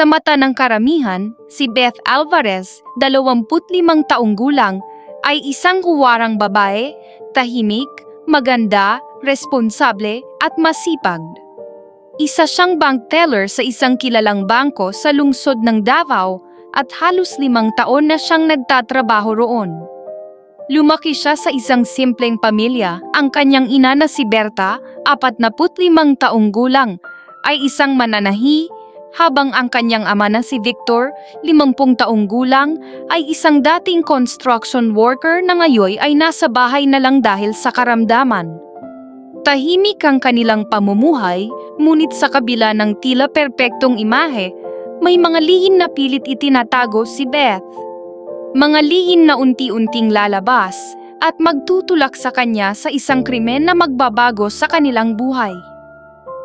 Sa mata ng karamihan, si Beth Alvarez, 25 taong gulang, ay isang huwarang babae, tahimik, maganda, responsable, at masipag. Isa siyang bank teller sa isang kilalang bangko sa lungsod ng Davao at halos limang taon na siyang nagtatrabaho roon. Lumaki siya sa isang simpleng pamilya. Ang kanyang ina na si Berta, 45 taong gulang, ay isang mananahi, habang ang kanyang ama na si Victor, 50 taong gulang, ay isang dating construction worker na ngayon ay nasa bahay na lang dahil sa karamdaman. Tahimik ang kanilang pamumuhay, ngunit sa kabila ng tila perpektong imahe, may mga lihim na pilit itinatago si Beth. Mga lihim na unti-unting lalabas at magtutulak sa kanya sa isang krimen na magbabago sa kanilang buhay.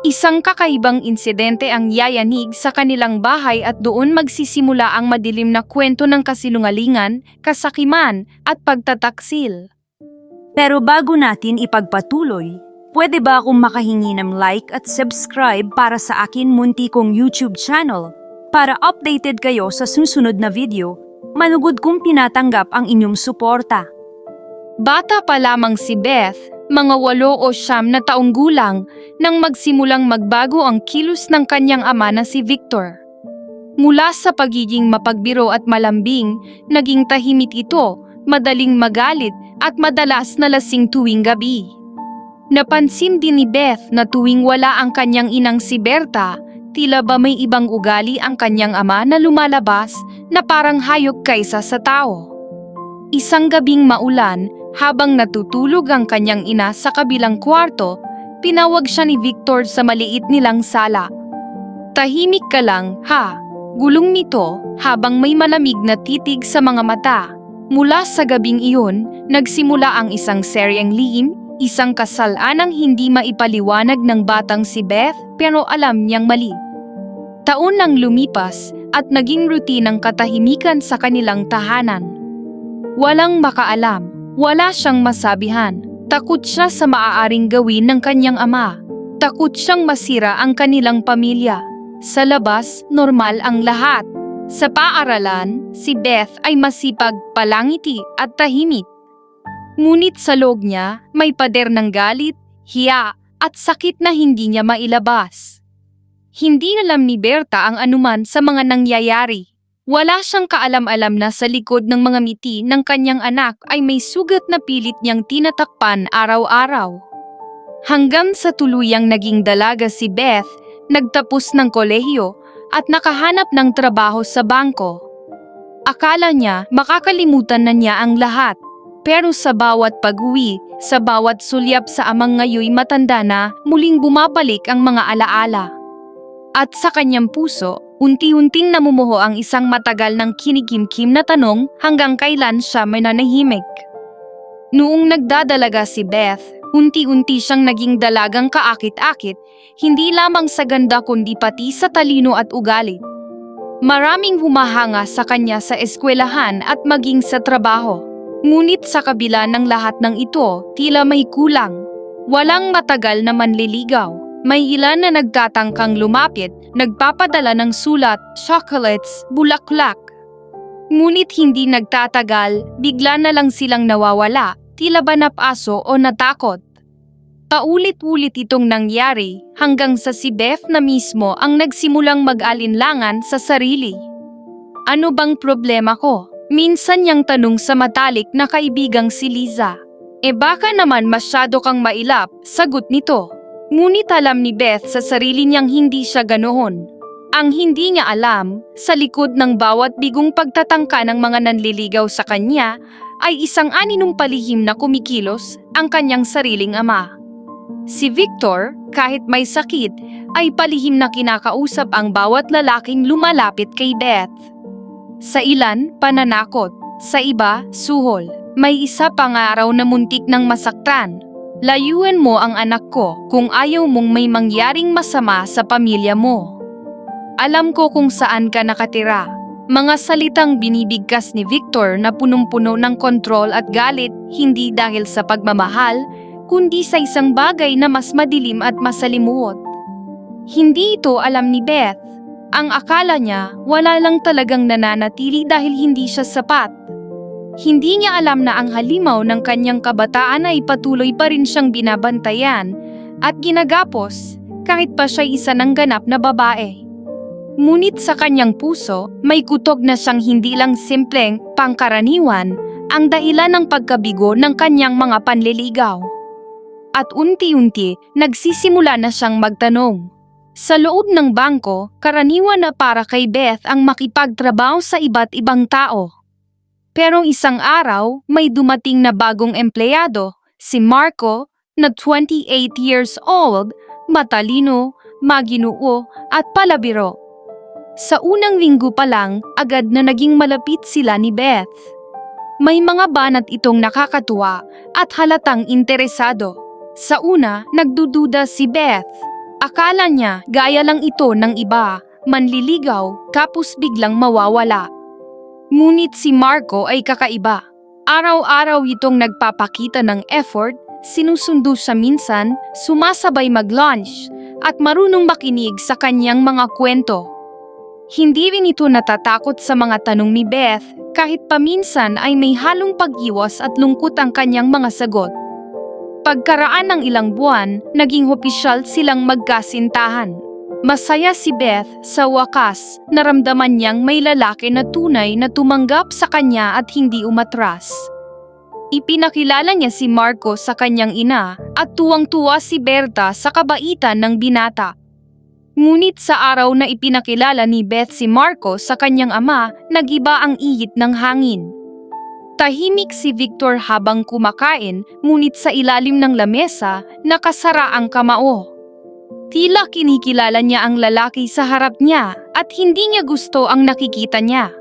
Isang kakaibang insidente ang yayanig sa kanilang bahay at doon magsisimula ang madilim na kwento ng kasinungalingan, kasakiman at pagtataksil. Pero bago natin ipagpatuloy, pwede ba akong makahingi ng like at subscribe para sa akin munti kong YouTube channel para updated kayo sa susunod na video, manugod kong tinatanggap ang inyong suporta. Bata pa lamang si Beth, mga walo o siyam na taong gulang, nang magsimulang magbago ang kilos ng kanyang ama na si Victor. Mula sa pagiging mapagbiro at malambing, naging tahimik ito, madaling magalit at madalas na lasing tuwing gabi. Napansin din ni Beth na tuwing wala ang kanyang inang si Berta, tila ba may ibang ugali ang kanyang ama na lumalabas na parang hayop kaysa sa tao. Isang gabing maulan, habang natutulog ang kanyang ina sa kabilang kwarto, pinawag siya ni Victor sa maliit nilang sala. Tahimik ka lang, ha? Gulong nito habang may malamig na titig sa mga mata. Mula sa gabing iyon, nagsimula ang isang seryeng lihim, isang kasalanang hindi maipaliwanag ng batang si Beth pero alam niyang mali. Taon nang lumipas at naging rutinang katahimikan sa kanilang tahanan. Walang makaalam, wala siyang masabihan. Takot siya sa maaaring gawin ng kanyang ama. Takot siyang masira ang kanilang pamilya. Sa labas, normal ang lahat. Sa paaralan, si Beth ay masipag, palangiti at tahimik. Ngunit sa loob niya, may pader ng galit, hiya at sakit na hindi niya mailabas. Hindi alam ni Berta ang anuman sa mga nangyayari. Wala siyang kaalam-alam na sa likod ng mga miti ng kanyang anak ay may sugat na pilit niyang tinatakpan araw-araw. Hanggang sa tuluyang naging dalaga si Beth, nagtapos ng kolehiyo at nakahanap ng trabaho sa bangko. Akala niya makakalimutan na niya ang lahat. Pero sa bawat pag-uwi, sa bawat sulyap sa amang ngayoy matanda na, muling bumabalik ang mga alaala. At sa kanyang puso, unti-unting namumuho ang isang matagal ng kinikimkim na tanong hanggang kailan siya may nanahimik. Noong nagdadalaga si Beth, unti-unti siyang naging dalagang kaakit-akit, hindi lamang sa ganda kundi pati sa talino at ugali. Maraming humahanga sa kanya sa eskwelahan at maging sa trabaho. Ngunit sa kabila ng lahat ng ito, tila may kulang. Walang matagal na manliligaw. May ilan na nagtatangkang lumapit, nagpapadala ng sulat, chocolates, bulaklak. Ngunit hindi nagtatagal, bigla na lang silang nawawala, tila ba napaso o natakot. Paulit-ulit itong nangyari hanggang sa si Beth na mismo ang nagsimulang mag-alinlangan sa sarili. Ano bang problema ko? Minsan niyang tanong sa matalik na kaibigang si Liza. E baka naman masyado kang mailap, sagot nito. Ngunit alam ni Beth sa sarili niyang hindi siya ganoon. Ang hindi niya alam, sa likod ng bawat bigong pagtatangka ng mga nanliligaw sa kanya, ay isang aninong palihim na kumikilos ang kanyang sariling ama. Si Victor, kahit may sakit, ay palihim na kinakausap ang bawat lalaking lumalapit kay Beth. Sa ilan, pananakot. Sa iba, suhol. May isa pang araw na muntik ng masaktan. Layuan mo ang anak ko kung ayaw mong may mangyaring masama sa pamilya mo. Alam ko kung saan ka nakatira. Mga salitang binibigkas ni Victor na punong-puno ng kontrol at galit hindi dahil sa pagmamahal, kundi sa isang bagay na mas madilim at masalimuot. Hindi ito alam ni Beth. Ang akala niya, wala lang talagang nananatili dahil hindi siya sapat. Hindi niya alam na ang halimaw ng kanyang kabataan ay patuloy pa rin siyang binabantayan at ginagapos kahit pa siya isa ng ganap na babae. Ngunit sa kanyang puso, may kutog na siyang hindi lang simpleng pangkaraniwan ang dahilan ng pagkabigo ng kanyang mga panliligaw. At unti-unti, nagsisimula na siyang magtanong. Sa loob ng bangko, karaniwan na para kay Beth ang makipagtrabaho sa iba't ibang tao. Pero isang araw, may dumating na bagong empleyado, si Marco, na 28 years old, matalino, maginuo, at palabiro. Sa unang linggo pa lang, agad na naging malapit sila ni Beth. May mga banat itong nakakatuwa at halatang interesado. Sa una, nagdududa si Beth. Akala niya gaya lang ito ng iba, manliligaw, tapos biglang mawawala. Ngunit si Marco ay kakaiba. Araw-araw itong nagpapakita ng effort, sinusundo siya minsan, sumasabay mag-lunch, at marunong makinig sa kanyang mga kwento. Hindi rin ito natatakot sa mga tanong ni Beth kahit paminsan ay may halong pag-iwas at lungkot ang kanyang mga sagot. Pagkaraan ng ilang buwan, naging opisyal silang magkasintahan. Masaya si Beth sa wakas, naramdaman niyang may lalaki na tunay na tumanggap sa kanya at hindi umatras. Ipinakilala niya si Marco sa kanyang ina at tuwang-tuwa si Berta sa kabaitan ng binata. Ngunit sa araw na ipinakilala ni Beth si Marco sa kanyang ama, nagiba ang iyit ng hangin. Tahimik si Victor habang kumakain, ngunit sa ilalim ng lamesa, nakasara ang kamao. Tila kinikilala niya ang lalaki sa harap niya at hindi niya gusto ang nakikita niya.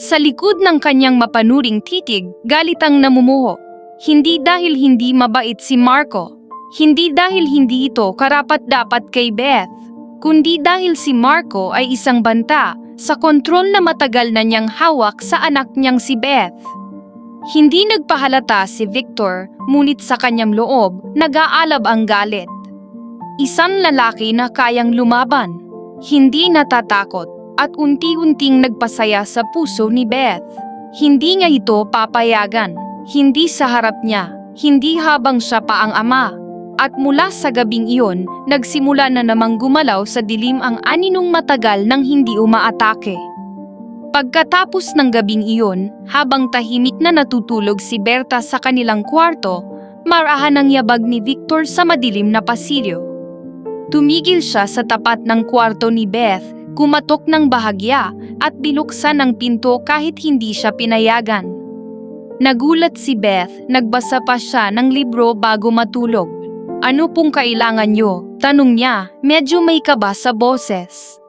Sa likod ng kanyang mapanuring titig, galit ang namumuho. Hindi dahil hindi mabait si Marco. Hindi dahil hindi ito karapat-dapat kay Beth. Kundi dahil si Marco ay isang banta sa kontrol na matagal na niyang hawak sa anak niyang si Beth. Hindi nagpahalata si Victor, ngunit sa kanyang loob, nag-aalab ang galit. Isang lalaki na kayang lumaban, hindi natatakot, at unti-unting nagpasaya sa puso ni Beth. Hindi niya ito papayagan, hindi sa harap niya, hindi habang siya pa ang ama. At mula sa gabing iyon, nagsimula na namang gumalaw sa dilim ang aninong matagal nang hindi umaatake. Pagkatapos ng gabing iyon, habang tahimik na natutulog si Berta sa kanilang kwarto, marahan ang yabag ni Victor sa madilim na pasilyo. Tumigil siya sa tapat ng kwarto ni Beth, kumatok ng bahagya at binuksan ang pinto kahit hindi siya pinayagan. Nagulat si Beth, nagbasa pa siya ng libro bago matulog. Ano pong kailangan nyo? Tanong niya, medyo may kaba sa boses.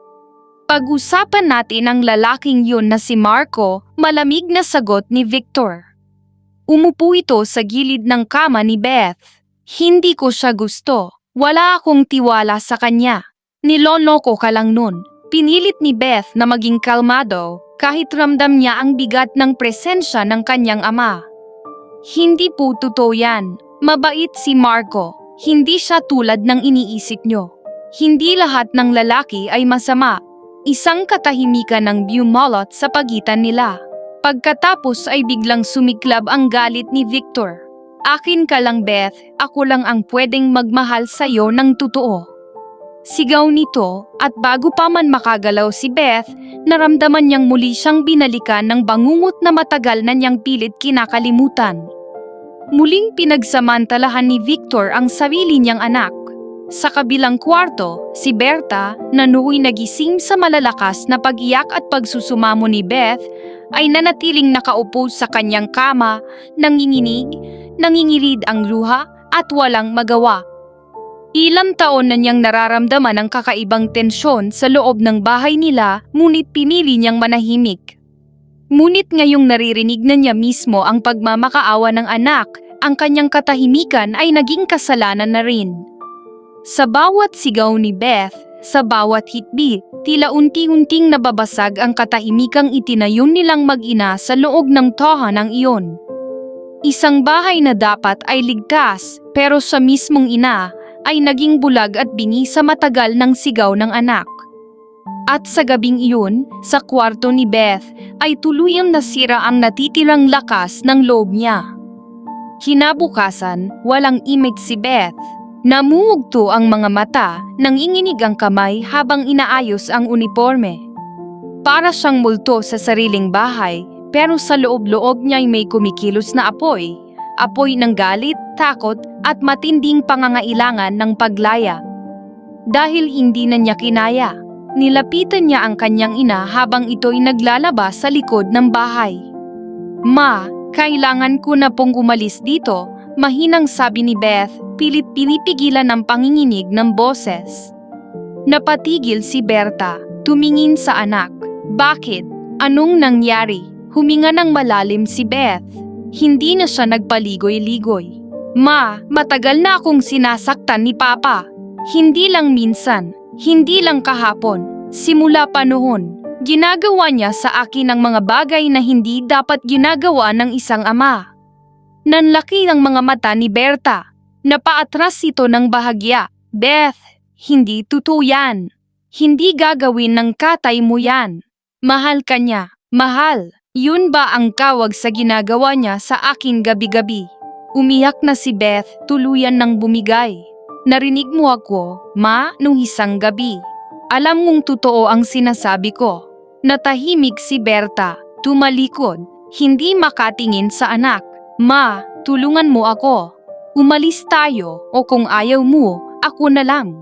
Pag-usapan natin ang lalaking yun na si Marco, malamig na sagot ni Victor. Umupo ito sa gilid ng kama ni Beth. Hindi ko siya gusto. Wala akong tiwala sa kanya. Niloloko ka lang nun. Pinilit ni Beth na maging kalmado kahit ramdam niya ang bigat ng presensya ng kanyang ama. Hindi po totoo yan. Mabait si Marco. Hindi siya tulad ng iniisip nyo. Hindi lahat ng lalaki ay masama. Isang katahimikan ng bumulot sa pagitan nila. Pagkatapos ay biglang sumiklab ang galit ni Victor. Akin ka lang Beth, ako lang ang pwedeng magmahal sa'yo ng totoo. Sigaw nito at bago pa man makagalaw si Beth, naramdaman niyang muli siyang binalikan ng bangungot na matagal na niyang pilit kinakalimutan. Muling pinagsamantalahan ni Victor ang sarili niyang anak. Sa kabilang kwarto, si Berta, na nagising sa malalakas na pag-iyak at pagsusumamo ni Beth, ay nanatiling nakaupo sa kanyang kama, nanginginig, nangingirid ang luha at walang magawa. Ilang taon na niyang nararamdaman ang kakaibang tensyon sa loob ng bahay nila, ngunit pinili niyang manahimik. Ngunit ngayong naririnig na niya mismo ang pagmamakaawa ng anak, ang kanyang katahimikan ay naging kasalanan na rin. Sa bawat sigaw ni Beth, sa bawat hitbi, tila unti-unting nababasag ang katahimikang itinayo nilang mag-ina sa loob ng tahanang iyon. Isang bahay na dapat ay ligtas, pero sa mismong ina ay naging bulag at bingi sa matagal ng sigaw ng anak. At sa gabing iyon, sa kwarto ni Beth, ay tuluyang nasira ang natitirang lakas ng loob niya. Kinabukasan, walang image si Beth. Namumugto ang mga mata, nanginginig ang kamay habang inaayos ang uniforme. Para siyang multo sa sariling bahay, pero sa loob-loob niya'y may kumikilos na apoy. Apoy ng galit, takot, at matinding pangangailangan ng paglaya. Dahil hindi na niya kinaya, nilapitan niya ang kanyang ina habang ito'y naglalabas sa likod ng bahay. Ma, kailangan ko na pong umalis dito, mahinang sabi ni Beth, pilit pinipigilan ang panginginig ng boses. Napatigil si Berta, tumingin sa anak. Bakit? Anong nangyari? Huminga ng malalim si Beth. Hindi na siya nagpaligoy-ligoy. Ma, matagal na akong sinasaktan ni Papa. Hindi lang minsan, hindi lang kahapon, simula pa noon. Ginagawa niya sa akin ang mga bagay na hindi dapat ginagawa ng isang ama. Nanlaki ang mga mata ni Berta. Napaatras ito ng bahagya. Beth, hindi totoo yan. Hindi gagawin ng katay mo yan. Mahal ka niya. Mahal. Yun ba ang kawag sa ginagawa niya sa akin gabi-gabi? Umiyak na si Beth, tuluyan ng bumigay. Narinig mo ako, ma, nung isang gabi. Alam mong totoo ang sinasabi ko. Natahimik si Berta, tumalikod, hindi makatingin sa anak. Ma, tulungan mo ako. Umalis tayo o kung ayaw mo, ako na lang.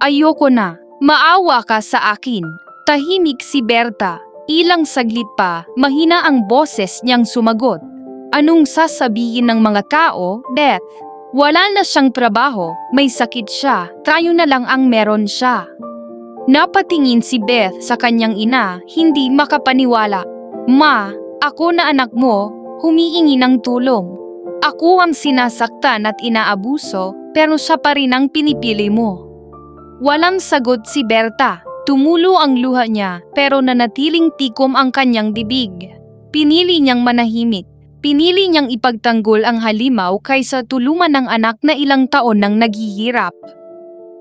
Ayoko na, maawa ka sa akin. Tahimik si Berta, ilang saglit pa, mahina ang boses niyang sumagot. Anong sasabihin ng mga tao, Beth? Wala na siyang trabaho, may sakit siya, tayo na lang ang meron siya. Napatingin si Beth sa kanyang ina, hindi makapaniwala. Ma, ako na anak mo, humiingi ng tulong. Ako ang sinasaktan at inaabuso, pero siya pa rin ang pinipili mo. Walang sagot si Berta. Tumulo ang luha niya, pero nanatiling tikom ang kanyang bibig. Pinili niyang manahimik. Pinili niyang ipagtanggol ang halimaw kaysa tulungan ng anak na ilang taon nang naghihirap.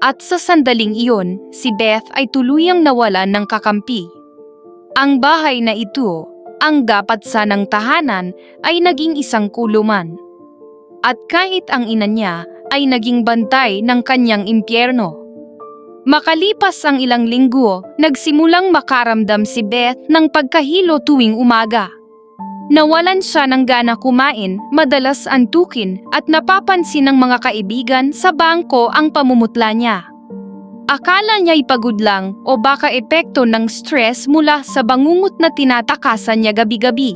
At sa sandaling iyon, si Beth ay tuluyang nawalan ng kakampi. Ang bahay na ito, ang dapat sanang tahanan, ay naging isang kuluman. At kahit ang ina niya ay naging bantay ng kanyang impyerno. Makalipas ang ilang linggo, nagsimulang makaramdam si Beth ng pagkahilo tuwing umaga. Nawalan siya ng gana kumain, madalas antukin at napapansin ng mga kaibigan sa bangko ang pamumutla niya. Akala niya'y pagod lang o baka epekto ng stress mula sa bangungot na tinatakasan niya gabi-gabi.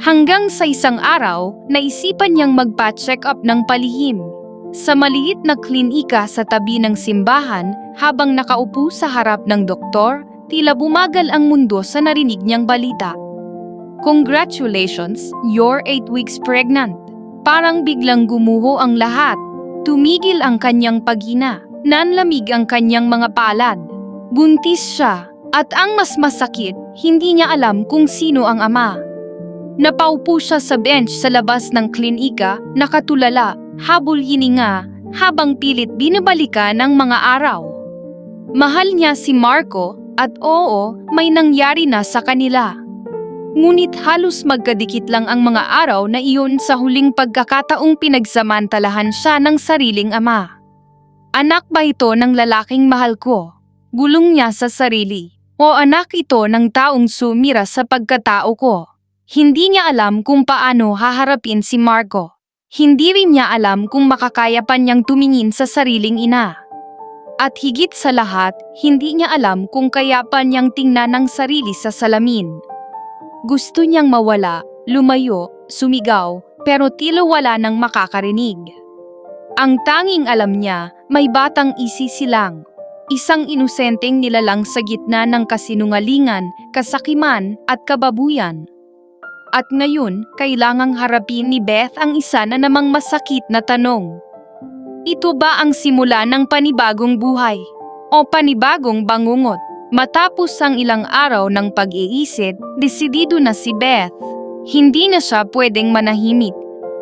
Hanggang sa isang araw, naisipan niyang magpa-check up ng palihim. Sa maliit na klinika sa tabi ng simbahan, habang nakaupo sa harap ng doktor, tila bumagal ang mundo sa narinig niyang balita. Congratulations, you're 8 weeks pregnant. Parang biglang gumuho ang lahat. Tumigil ang kanyang paghina. Nanlamig ang kanyang mga palad. Buntis siya. At ang mas masakit, hindi niya alam kung sino ang ama. Napaupo siya sa bench sa labas ng klinika, nakatulala, habol hininga, habang pilit binabalikan ng mga araw. Mahal niya si Marco at oo, may nangyari na sa kanila. Ngunit halos magkadikit lang ang mga araw na iyon sa huling pagkakataong pinagsamantalahan siya ng sariling ama. Anak ba ito ng lalaking mahal ko? Gulong niya sa sarili. O anak ito ng taong sumira sa pagkatao ko? Hindi niya alam kung paano haharapin si Marco. Hindi rin niya alam kung makakaya pa niyang tumingin sa sariling ina. At higit sa lahat, hindi niya alam kung kaya pa niyang tingnan ang sarili sa salamin. Gusto niyang mawala, lumayo, sumigaw, pero tila wala nang makakarinig. Ang tanging alam niya, may batang isisi lang. Isang inosenteng nilalang sa gitna ng kasinungalingan, kasakiman, at kababuyan. At ngayon, kailangang harapin ni Beth ang isa na namang masakit na tanong. Ito ba ang simula ng panibagong buhay? O panibagong bangungot? Matapos ang ilang araw ng pag-iisip, desidido na si Beth. Hindi na siya pwedeng manahimik.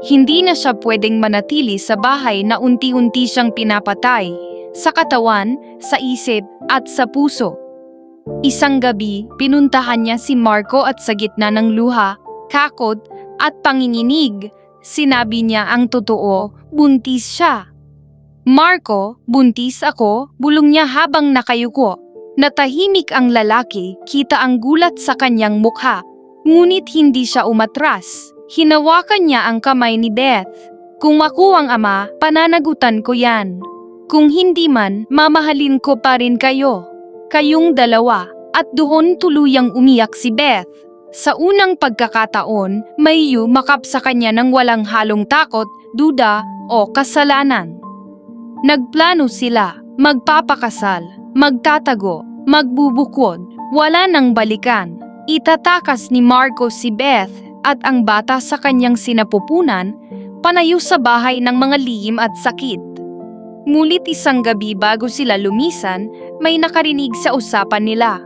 Hindi na siya pwedeng manatili sa bahay na unti-unti siyang pinapatay. Sa katawan, sa isip, at sa puso. Isang gabi, pinuntahan niya si Marco at sa gitna ng luha, kakot, at panginginig, sinabi niya ang totoo, buntis siya. Marco, buntis ako, bulong niya habang nakayuko. Natahimik ang lalaki, kita ang gulat sa kanyang mukha. Ngunit hindi siya umatras. Hinawakan niya ang kamay ni Beth. Kung ako ang ama, pananagutan ko yan. Kung hindi man, mamahalin ko pa rin kayo. Kayong dalawa. At doon tuluyang umiyak si Beth. Sa unang pagkakataon, may yumakap sa kanya ng walang halong takot, duda, o kasalanan. Nagplano sila, magpapakasal, magtatago, magbubukod, wala nang balikan. Itatakas ni Marco si Beth at ang bata sa kanyang sinapupunan, panayo sa bahay ng mga lihim at sakit. Ngulit isang gabi bago sila lumisan, may nakarinig sa usapan nila.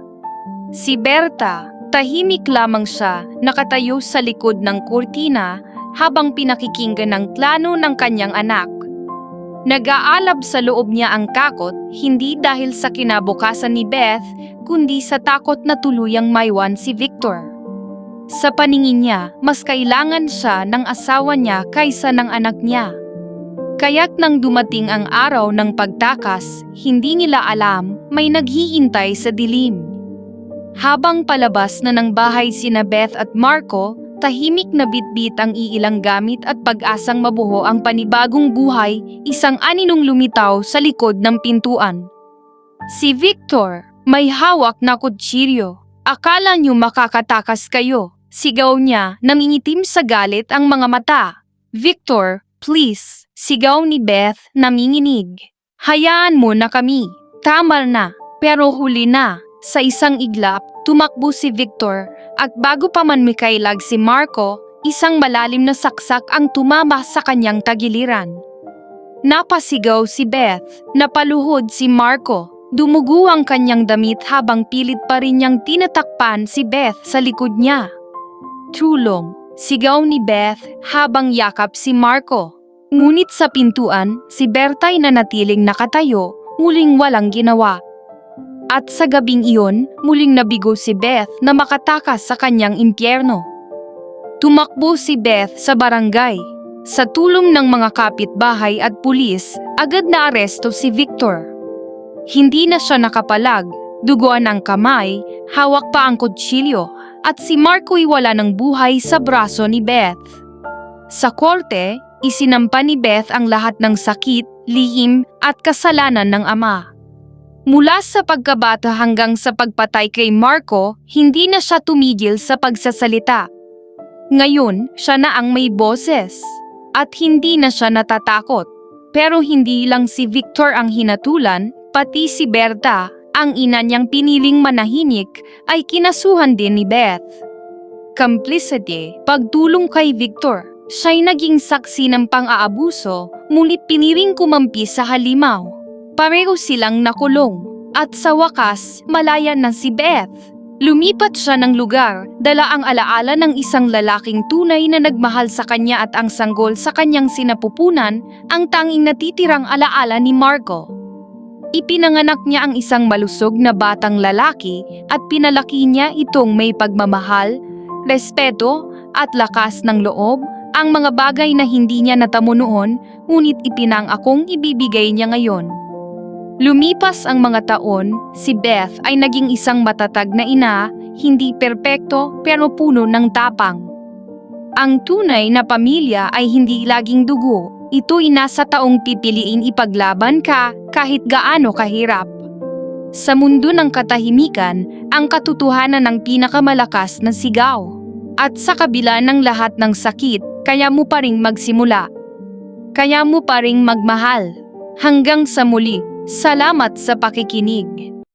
Si Berta, tahimik lamang siya, nakatayo sa likod ng kurtina habang pinakikinggan ng plano ng kanyang anak. Nag-aalab sa loob niya ang kakot, hindi dahil sa kinabukasan ni Beth, kundi sa takot na tuluyang maiwan si Victor. Sa paningin niya, mas kailangan siya ng asawa niya kaysa ng anak niya. Kaya't nang dumating ang araw ng pagtakas, hindi nila alam may naghihintay sa dilim. Habang palabas na ng bahay sina Beth at Marco, tahimik na bitbit ang iilang gamit at pag-asang mabuho ang panibagong buhay, isang aninong lumitaw sa likod ng pintuan. Si Victor, may hawak na kutsilyo. Akala niyo makakatakas kayo. Sigaw niya, nangingitim sa galit ang mga mata. Victor, please, sigaw ni Beth, nanginginig. Hayaan mo na kami. Tama na, pero huli na. Sa isang iglap, tumakbo si Victor at bago pa man mikailag si Marco, isang malalim na saksak ang tumama sa kanyang tagiliran. Napasigaw si Beth, napaluhod si Marco, dumugo ang kanyang damit habang pilit pa rin niyang tinatakpan si Beth sa likod niya. Tulong, sigaw ni Beth habang yakap si Marco. Ngunit sa pintuan, si Berta'y nanatiling nakatayo, muling walang ginawa. At sa gabing iyon, muling nabigo si Beth na makatakas sa kanyang impyerno. Tumakbo si Beth sa barangay. Sa tulong ng mga kapitbahay at pulis, agad na aresto si Victor. Hindi na siya nakapalag, duguan ang kamay, hawak pa ang kutsilyo, at si Marco'y wala ng buhay sa braso ni Beth. Sa korte, isinampa ni Beth ang lahat ng sakit, lihim at kasalanan ng ama. Mula sa pagkabata hanggang sa pagpatay kay Marco, hindi na siya tumigil sa pagsasalita. Ngayon, siya na ang may boses. At hindi na siya natatakot. Pero hindi lang si Victor ang hinatulan, pati si Berta, ang ina niyang piniling manahimik, ay kinasuhan din ni Beth. Complicity, pagtulong kay Victor, siya'y naging saksi ng pang-aabuso, ngunit piniling kumampi sa halimaw. Pareho silang nakulong. At sa wakas, malaya na si Beth. Lumipat siya ng lugar, dala ang alaala ng isang lalaking tunay na nagmahal sa kanya at ang sanggol sa kanyang sinapupunan, ang tanging natitirang alaala ni Marco. Ipinanganak niya ang isang malusog na batang lalaki at pinalaki niya itong may pagmamahal, respeto at lakas ng loob, ang mga bagay na hindi niya natamo noon, ngunit ipinangakong ibibigay niya ngayon. Lumipas ang mga taon, si Beth ay naging isang matatag na ina, hindi perpekto pero puno ng tapang. Ang tunay na pamilya ay hindi laging dugo, ito'y nasa taong pipiliin ipaglaban ka kahit gaano kahirap. Sa mundo ng katahimikan, ang katotohanan ng pinakamalakas na sigaw. At sa kabila ng lahat ng sakit, kaya mo pa ring magsimula. Kaya mo pa ring magmahal. Hanggang sa muli, salamat sa pakikinig.